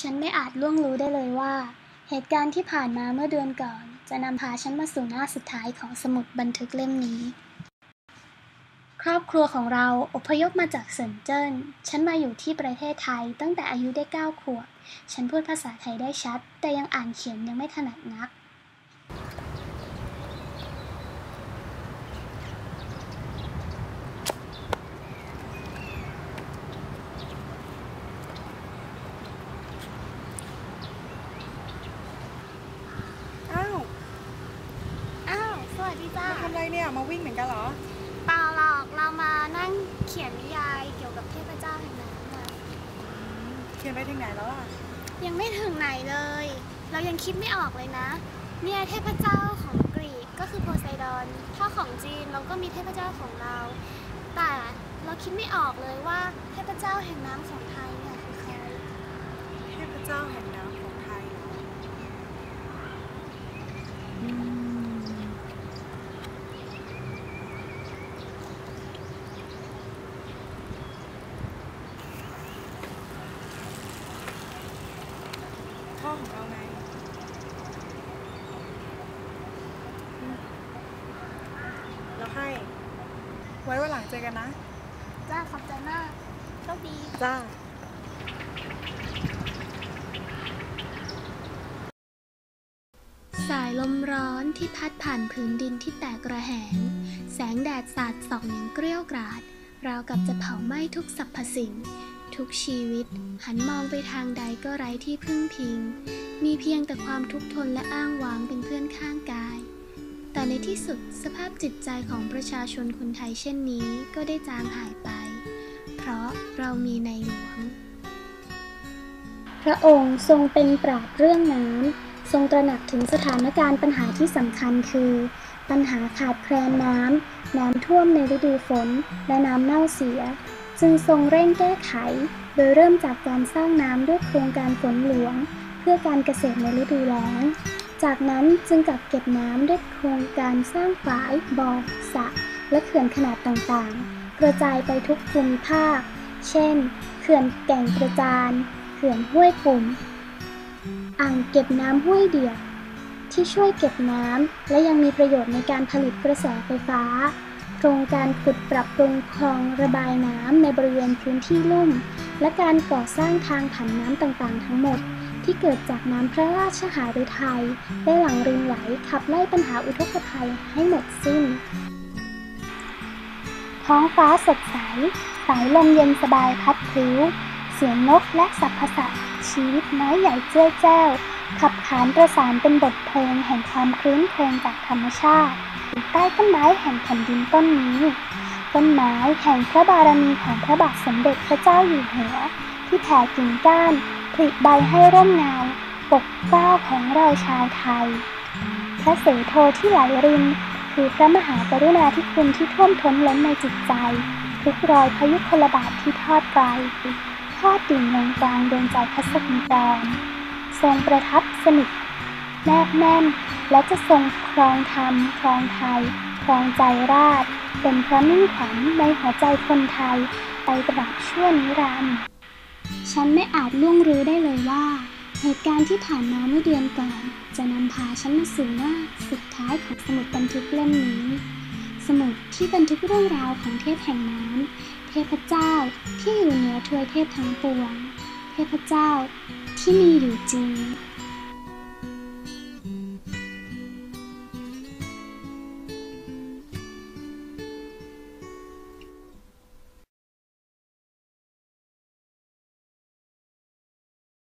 ฉันไม่อาจล่วงรู้ได้เลยว่า เหตุการณ์ที่ผ่านมาเมื่อเดือนก่อน จะนำพาฉันมาสู่หน้าสุดท้ายของสมุดบันทึกเล่มนี้ ครอบครัวของเราอพยพมาจากเซินเจิ้น ฉันมาอยู่ที่ประเทศไทยตั้งแต่อายุได้เก้าขวบ ฉันพูดภาษาไทยได้ชัด แต่ยังอ่านเขียนยังไม่ถนัดนัก อ้าว อ้าว สวัสดีจ้า มาทำอะไรเนี่ย มาวิ่งเหมือนกันเหรอ เปล่าหรอก เรามานั่งเขียนนิยายเกี่ยวกับเทพเจ้าแห่งน้ำอะเขียนไปถึงไหนแล้วล่ะ ยังไม่ถึงไหนเลย เรายังคิดไม่ออกเลยนะ เนี่ยเทพเจ้าของกรีกก็คือโพไซดอน ถ้าของจีนเราก็มีเทพเจ้าของเรา แต่เราคิดไม่ออกเลยว่าเทพเจ้าแห่งน้ำของไทยเนี่ยคือใคร เทพเจ้าแห่งน้ำของไทยอืมพ่ อของเราไงอืมแล้วให้ ไว้วันหลังเจอกันนะ จ้าขอบใจมากโชคดี จ้าสายลมร้อนที่พัดผ่านพื้นดินที่แตกระแหง แสงแดดสาดส่องอย่างเกรี้ยวกราด ราวกับจะเผาไหม้ทุกสรรพสิ่ง ทุกชีวิต หันมองไปทางใดก็ไร้ที่พึ่งพิง มีเพียงแต่ความทุกข์ทนและอ้างว้างเป็นเพื่อนข้างกาย แต่ในที่สุดสภาพจิตใจของประชาชนคนไทยเช่นนี้ก็ได้จางหายไป เพราะเรามีในหลวง พระองค์ทรงเป็นปราดเรื่องน้ำทรงตระหนักถึงสถานการณ์ปัญหาที่สำคัญคือ ปัญหาขาดแคลนน้ำน้ำท่วมในฤดูฝน และน้ำเน่าเสีย จึงทรงเร่งแก้ไข โดยเริ่มจากการสร้างน้ำด้วยโครงการฝนหลวง เพื่อการเกษตรในฤดูแล้ง จากนั้นจึงกักเก็บน้ำด้วยโครงการสร้างฝายบ่อสระและเขื่อนขนาดต่างๆ กระจายไปทุกภูมิภาค เช่น เขื่อนแก่งกระจาน เขื่อนห้วยปุ่ม อ่างเก็บน้ำห้วยเดียดที่ช่วยเก็บน้ำและยังมีประโยชน์ในการผลิตกระแสไฟฟ้า โครงการขุดปรับปรุงคลองระบายน้ำในบริเวณพื้นที่ลุ่ม และการก่อสร้างทางผ่านน้ำต่างๆ ทั้งหมด ที่เกิดจากน้ำพระราชหฤทัยได้หลั่งรินไหลขับไล่ปัญหาอุทกภัยให้หมดสิ้น ท้องฟ้าสดใส สายลมเย็นสบายพัดพลิ้ว เสียงนกและสัตว์สัตว์ชีวิตน้อยใหญ่เจ้ยแจ้วขับขานประสานเป็นบทเพลงแห่งความคลื้นเพลงจากธรรมชาติ อยู่ใต้ต้นไม้แห่งแผ่นดินต้นนี้ ต้นไม้แห่งพระบารมีของพระบาทสมเด็จพระเจ้าอยู่หัว ที่แผ่กิ่งก้านผลิใบให้ร่มเงาปกเกล้าของเราชาวไทย พระเสโทที่ไหลริน คือพระมหากรุณาธิคุณที่ท่วมท้นล้นในจิตใจ ทุกรอยพยุคลบาทที่ทอดไกลทอดดิ่งลงกลางดวงใจพระสกิกรทรงประทับสนิท แนบแน่น และจะทรงครองธรรม ครองไทย ครองใจราช เป็นพระมิ่งขวัญในหัวใจคนไทย ไปตราบชั่วนิรันดร์ฉันไม่อาจล่วงรู้ได้เลยว่า เหตุการณ์ที่ผ่านมาเมื่อเดือนก่อน จะนำพาฉันมาสู่หน้าสุดท้ายของสมุดบันทึกเล่มนี้ สมุดที่บันทึกเรื่องราวของเทพแห่งน้ำเทพเจ้าที่อยู่เหนือทวยเทพทั้งปวง เทพเจ้าที่มีอยู่จริง